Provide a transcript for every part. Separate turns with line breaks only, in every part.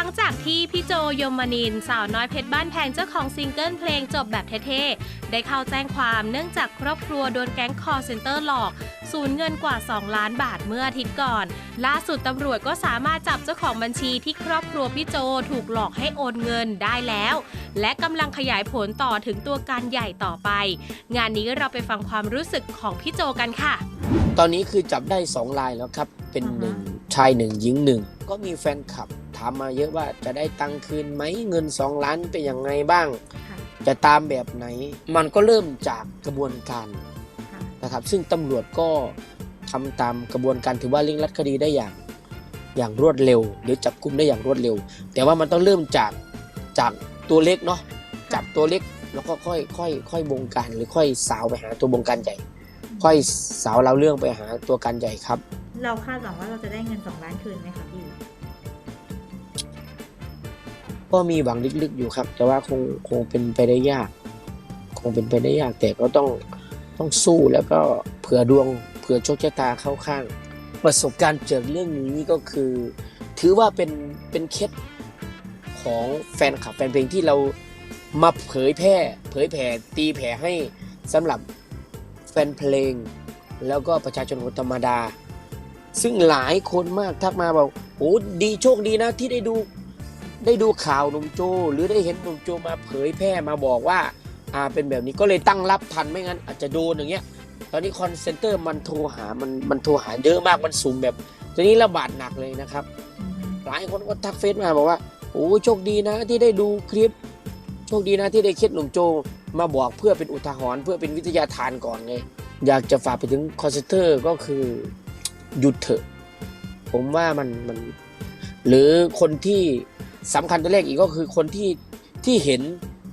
ังจากที่พี่โจยมนิน สาวน้อยเพชรบ้านแพงเจ้าของซิงเกิลเพลงจบแบบเท่ๆ ได้เข้าแจ้งความเนื่องจากครอบครัวโดนแก๊งคอร์เซนเตอร์หลอกสูญเงินกว่า 2 ล้านบาทเมื่ออาทิตย์ก่อน ล่าสุดตำรวจก็สามารถจับเจ้าของบัญชีที่ครอบครัวพี่โจถูกหลอกให้โอนเงินได้แล้ว และกำลังขยายผลต่อถึงตัวการใหญ่ต่อไป งานนี้เราไปฟังความรู้สึกของพี่โจกันค่ะ
ตอนนี้คือจับได้สองลายแล้วครับ เป็น
อ่าฮะ
หนึ่งชายหนึ่งหญิงหนึ่งก็มีแฟนคลับถามมาเยอะว่าจะได้ตังค์คืนไหมเงิน 2 ล้านเป็นยังไงบ้าง จะตามแบบไหน มันก็เริ่มจากกระบวนการนะครับ ซึ่งตำรวจก็ทำตามกระบวนการถือว่าเร่งรัดคดีได้อย่างอย่างรวดเร็ว หรือจับกุมได้อย่างรวดเร็ว แต่ว่ามันต้องเริ่มจากจากตัวเล็กเนาะจับตัวเล็กแล้วก็ค่อยค่อยค่อยบงการหรือค่อยสาวไปหาตัวบงการใหญ่ ค่อยสาวเราเรื่องไปหาตัวการใหญ่ครับ
เราคาดหวังว่าเราจะได้เงิน2ล้านคืนไหมคะพี่
ก็มีหวังลึกๆอยู่ครับ แต่ว่าคงคงเป็นไปได้ยาก คงเป็นไปได้ยาก แต่ก็ต้องต้องสู้แล้วก็เผื่อดวง เผื่อโชคชะตาเข้าข้าง ประสบการณ์เจอเรื่องนี้ก็คือ ถือว่าเป็นเป็นเคสของแฟนคลับแฟนเพลงที่เรามาเผยแพร่ เผยแผ่ตีแผ่ให้สำหรับแฟนเพลง แล้วก็ประชาชนคนธรรมดา ซึ่งหลายคนมากทักมาบอกโอ้ดีโชคดีนะที่ได้ดูได้ดูข่าวหนุ่มโจ หรือได้เห็นหนุ่มโจมาเผยแพร่มาบอกว่าอ่าเป็นแบบนี้ก็เลยตั้งรับทันไม่งั้น อาจจะโดนอย่างเงี้ย ตอนนี้คอนเซนเตอร์มันโทรหามันมันโทรหาเยอะมากมันสุ่มแบบตอนนี้ระบาดหนักเลยนะครับ หลายคนก็ทักเฟซมาบอกว่าโอ้โชคดีนะที่ได้ดูคลิป โชคดีนะที่ได้เคล็ดหนุ่มโจมาบอกเพื่อเป็นอุทาหรณ์เพื่อเป็นวิทยาทานก่อนไงอยากจะฝากไปถึงคอนเซนเตอร์ก็คือ หยุดเถอะ ผมว่ามันมันหรือคนที่สำคัญตัวแรกอีกก็คือคนที่ที่เห็น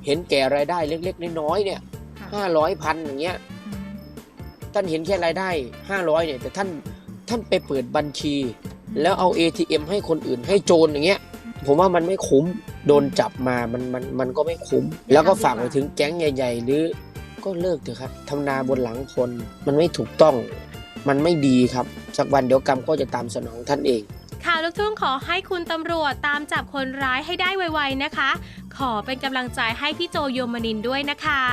เห็นแก่รายได้เล็กๆน้อยๆเนี่ย
ค่ะ
ห้าร้อยพันอย่างเงี้ยท่านเห็นแค่รายได้500เนี่ย แต่ท่านท่านไปเปิดบัญชี แล้วเอา ATM ให้คนอื่นให้โจรอย่างเงี้ย ผมว่ามันไม่คุ้มโดนจับมามันมันมันก็ไม่คุ้ม แล้วก็ฝากไปถึงแก๊งใหญ่ ๆ หรือก็เลิกเถอะครับทำนาบนหลังคนมันไม่ถูกต้อง มันไม่ดีครับ สักวันเดี๋ยวกรรมก็จะตามสนองท่านเอง
ข่าวลูกทุ่งขอให้คุณตำรวจตามจับคนร้ายให้ได้ไวๆนะคะ ขอเป็นกำลังใจให้พี่โจโยมนินด้วยนะคะ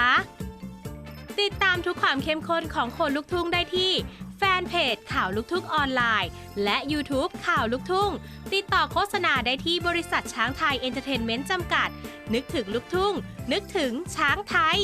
ติดตามทุกความเข้มข้นของคนลูกทุ่งได้ที่แฟนเพจข่าวลูกทุ่งออนไลน์ และ YouTube ข่าวลูกทุ่ง ติดต่อโฆษณาได้ที่บริษัทช้างไทยเอนเตอร์เทนเมนต์จำกัด นึกถึงลูกทุ่ง นึกถึงช้างไทย